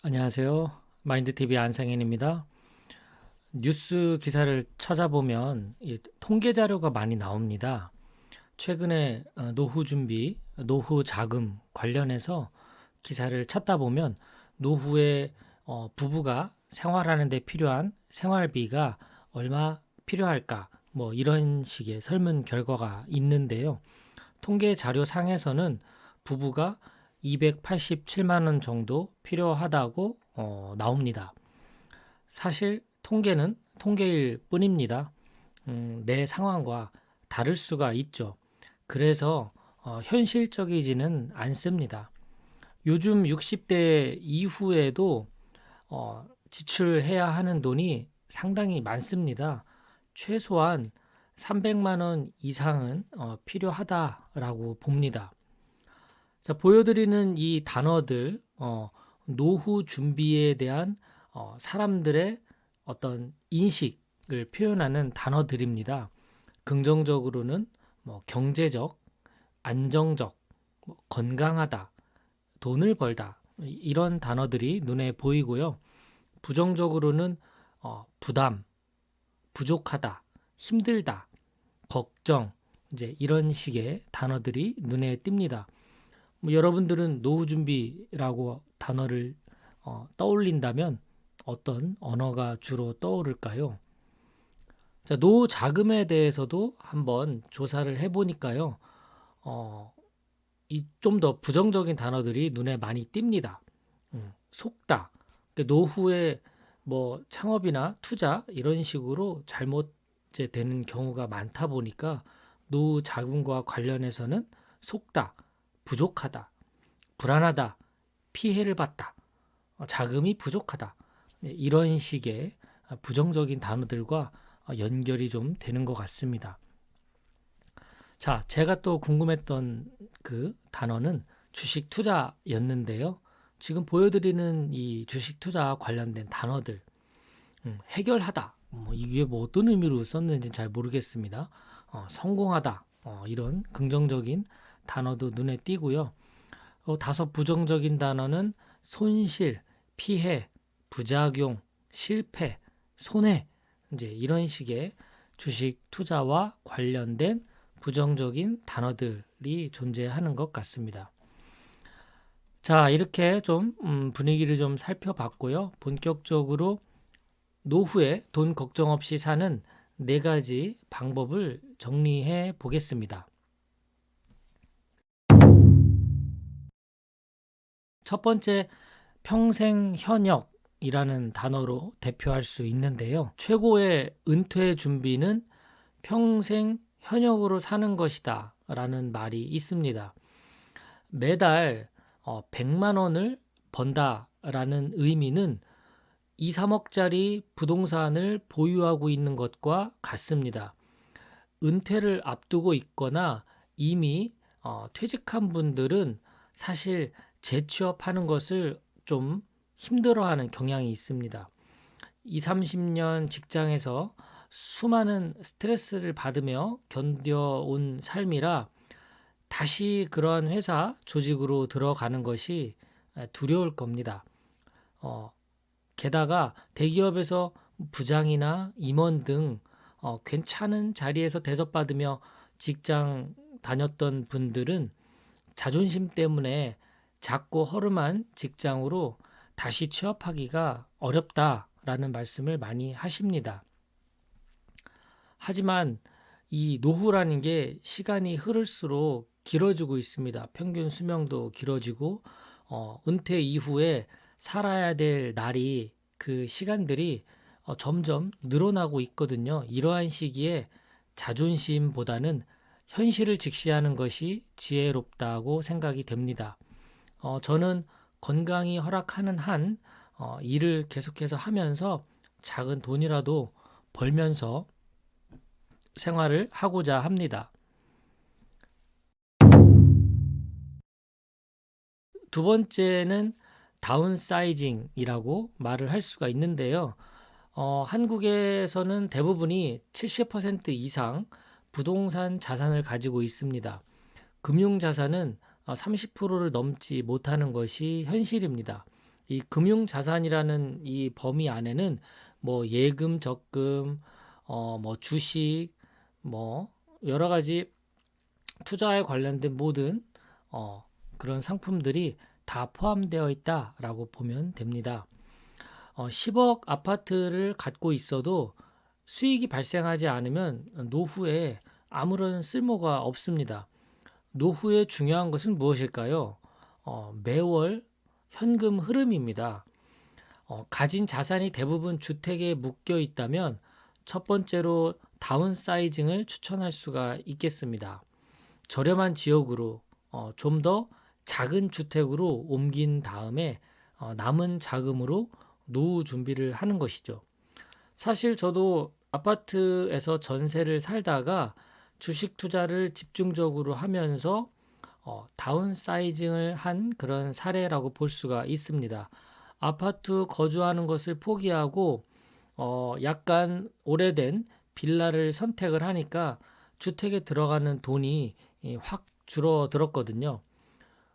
안녕하세요. 마인드TV 안상현입니다. 뉴스 기사를 찾아보면 이 통계 자료가 많이 나옵니다. 최근에 어, 노후 준비, 노후 자금 관련해서 기사를 찾다 보면 노후에 어, 부부가 생활하는 데 필요한 생활비가 얼마 필요할까? 뭐 이런 식의 설문 결과가 있는데요. 통계 자료 상에서는 부부가 287만 원 정도 필요하다고 어, 나옵니다. 사실 통계는 통계일 뿐입니다. 음, 내 상황과 다를 수가 있죠. 그래서 어, 현실적이지는 않습니다. 요즘 60대 이후에도 어, 지출해야 하는 돈이 상당히 많습니다. 최소한 300만 원 이상은 어, 필요하다라고 봅니다. 자, 보여드리는 이 단어들, 어, 노후 준비에 대한 어, 사람들의 어떤 인식을 표현하는 단어들입니다. 긍정적으로는 뭐 경제적, 안정적, 뭐 건강하다, 돈을 벌다 이- 이런 단어들이 눈에 보이고요. 부정적으로는 어, 부담, 부족하다, 힘들다, 걱정 이제 이런 식의 단어들이 눈에 띕니다. 뭐 여러분들은 노후 준비라고 단어를 어, 떠올린다면 어떤 언어가 주로 떠오를까요? 자, 노후 자금에 대해서도 한번 조사를 해보니까요. 어, 이좀 더 부정적인 단어들이 눈에 많이 띕니다. 음, 속다. 그러니까 노후에 뭐 창업이나 투자 이런 식으로 잘못 되는 경우가 많다 보니까 노후 자금과 관련해서는 속다. 부족하다, 불안하다, 피해를 봤다, 어, 자금이 부족하다. 네, 이런 식의 아, 부정적인 단어들과 어, 연결이 좀 되는 것 같습니다. 자, 제가 또 궁금했던 그 단어는 주식 투자였는데요. 지금 보여드리는 이 주식 투자 관련된 단어들, 음, 해결하다, 뭐 이게 뭐 어떤 의미로 썼는지 잘 모르겠습니다. 어, 성공하다, 어, 이런 긍정적인 단어도 눈에 띄고요. 어, 다섯 부정적인 단어는 손실, 피해, 부작용, 실패, 손해 이제 이런 식의 주식 투자와 관련된 부정적인 단어들이 존재하는 것 같습니다. 자, 이렇게 좀 음, 분위기를 좀 살펴봤고요. 본격적으로 노후에 돈 걱정 없이 사는 네 가지 방법을 정리해 보겠습니다. 첫 번째 평생 현역이라는 단어로 대표할 수 있는데요. 최고의 은퇴 준비는 평생 현역으로 사는 것이다 라는 말이 있습니다. 매달 어, 100만 원을 번다 라는 의미는 2, 3억짜리 부동산을 보유하고 있는 것과 같습니다. 은퇴를 앞두고 있거나 이미 어, 퇴직한 분들은 사실 재취업하는 것을 좀 힘들어하는 경향이 있습니다. 2, 30년 직장에서 수많은 스트레스를 받으며 견뎌온 삶이라 다시 그러한 회사 조직으로 들어가는 것이 두려울 겁니다. 어, 게다가 대기업에서 부장이나 임원 등 어, 괜찮은 자리에서 대접받으며 직장 다녔던 분들은 자존심 때문에 작고 허름한 직장으로 다시 취업하기가 어렵다라는 말씀을 많이 하십니다. 하지만 이 노후라는 게 시간이 흐를수록 길어지고 있습니다. 평균 수명도 길어지고 어, 은퇴 이후에 살아야 될 날이 그 시간들이 어, 점점 늘어나고 있거든요. 이러한 시기에 자존심보다는 현실을 직시하는 것이 지혜롭다고 생각이 됩니다. 어, 저는 건강이 허락하는 한 어, 일을 계속해서 하면서 작은 돈이라도 벌면서 생활을 하고자 합니다. 두 번째는 다운사이징이라고 말을 할 수가 있는데요. 어, 한국에서는 대부분이 70% 이상 부동산 자산을 가지고 있습니다. 금융 자산은 30%를 넘지 못하는 것이 현실입니다. 이 금융 자산이라는 이 범위 안에는 뭐 예금, 적금, 어, 뭐 주식, 뭐 여러 가지 투자에 관련된 모든 어, 그런 상품들이 다 포함되어 있다라고 보면 됩니다. 어, 10억 아파트를 갖고 있어도 수익이 발생하지 않으면 노후에 아무런 쓸모가 없습니다. 노후에 중요한 것은 무엇일까요? 어, 매월 현금 흐름입니다. 어, 가진 자산이 대부분 주택에 묶여 있다면 첫 번째로 다운사이징을 추천할 수가 있겠습니다. 저렴한 지역으로 어, 좀 더 작은 주택으로 옮긴 다음에 어, 남은 자금으로 노후 준비를 하는 것이죠. 사실 저도 아파트에서 전세를 살다가 주식 투자를 집중적으로 하면서 어, 다운사이징을 한 그런 사례라고 볼 수가 있습니다. 아파트 거주하는 것을 포기하고 어, 약간 오래된 빌라를 선택을 하니까 주택에 들어가는 돈이 이, 확 줄어들었거든요.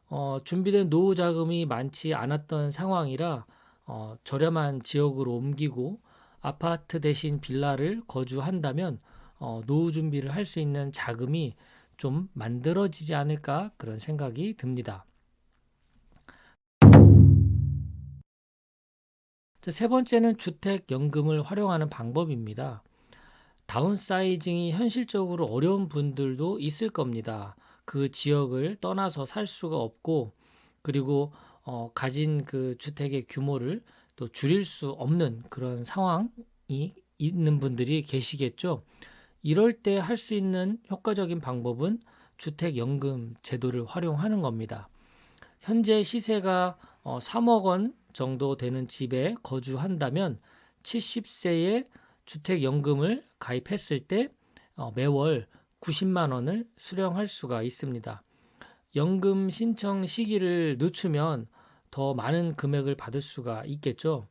어, 준비된 노후 자금이 많지 않았던 상황이라 어, 저렴한 지역으로 옮기고 아파트 대신 빌라를 거주한다면 어, 노후 준비를 할 수 있는 자금이 좀 만들어지지 않을까 그런 생각이 듭니다. 자, 세 번째는 주택연금을 활용하는 방법입니다. 다운사이징이 현실적으로 어려운 분들도 있을 겁니다. 그 지역을 떠나서 살 수가 없고 그리고 어, 가진 그 주택의 규모를 또 줄일 수 없는 그런 상황이 있는 분들이 계시겠죠. 이럴 때 할 수 있는 효과적인 방법은 주택연금 제도를 활용하는 겁니다. 현재 시세가 어, 3억 원 정도 되는 집에 거주한다면 70세에 주택연금을 가입했을 때 어, 매월 90만 원을 수령할 수가 있습니다. 연금 신청 시기를 늦추면 더 많은 금액을 받을 수가 있겠죠.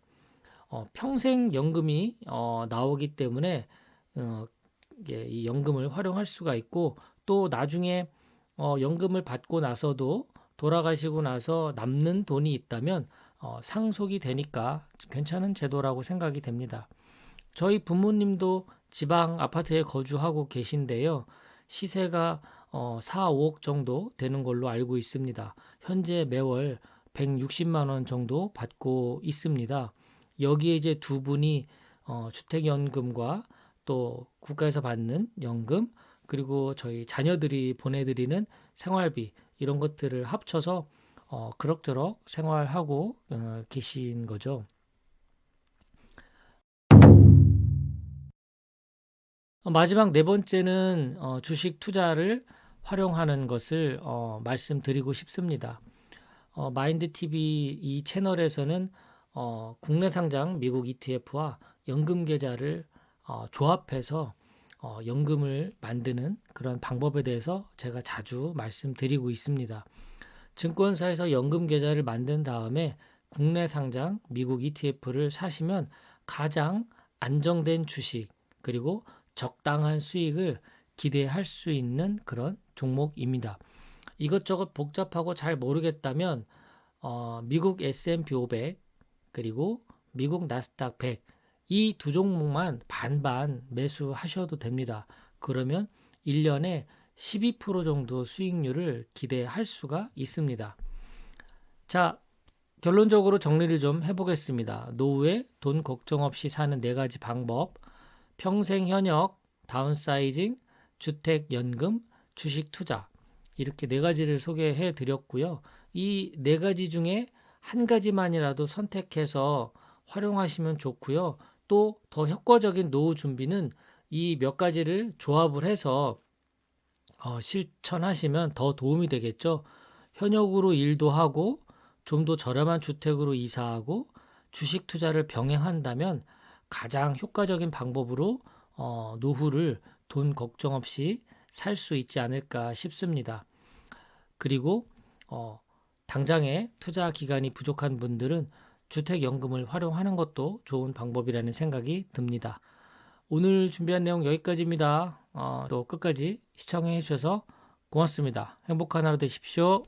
어, 평생 연금이 어, 나오기 때문에 어, 예, 이 연금을 활용할 수가 있고 또 나중에 어, 연금을 받고 나서도 돌아가시고 나서 남는 돈이 있다면 어, 상속이 되니까 괜찮은 제도라고 생각이 됩니다. 저희 부모님도 지방 아파트에 거주하고 계신데요. 시세가 어, 4, 5억 정도 되는 걸로 알고 있습니다. 현재 매월 160만 원 정도 받고 있습니다. 여기에 이제 두 분이 어, 주택연금과 또 국가에서 받는 연금 그리고 저희 자녀들이 보내드리는 생활비 이런 것들을 합쳐서 어, 그럭저럭 생활하고 어, 계신 거죠. 어, 마지막 네 번째는 어, 주식 투자를 활용하는 것을 어, 말씀드리고 싶습니다. 어, 마인드 TV 이 채널에서는 어, 국내 상장 미국 ETF와 연금 계좌를 어, 조합해서 어, 연금을 만드는 그런 방법에 대해서 제가 자주 말씀드리고 있습니다. 증권사에서 연금 계좌를 만든 다음에 국내 상장 미국 ETF를 사시면 가장 안정된 주식 그리고 적당한 수익을 기대할 수 있는 그런 종목입니다. 이것저것 복잡하고 잘 모르겠다면 어, 미국 S&P 500 그리고 미국 나스닥 100 이 두 종목만 반반 매수하셔도 됩니다. 그러면 1년에 12% 정도 수익률을 기대할 수가 있습니다. 자, 결론적으로 정리를 좀 해보겠습니다. 노후에 돈 걱정 없이 사는 네 가지 방법, 평생 현역, 다운사이징, 주택연금, 주식 투자 이렇게 네 가지를 소개해 드렸고요. 이 네 가지 중에 한 가지만이라도 선택해서 활용하시면 좋고요. 또 더 효과적인 노후 준비는 이 몇 가지를 조합을 해서 어, 실천하시면 더 도움이 되겠죠. 현역으로 일도 하고 좀 더 저렴한 주택으로 이사하고 주식 투자를 병행한다면 가장 효과적인 방법으로 어, 노후를 돈 걱정 없이 살 수 있지 않을까 싶습니다. 그리고 어, 당장에 투자 기간이 부족한 분들은 주택연금을 활용하는 것도 좋은 방법이라는 생각이 듭니다. 오늘 준비한 내용 여기까지입니다. 어, 또 끝까지 시청해 주셔서 고맙습니다. 행복한 하루 되십시오.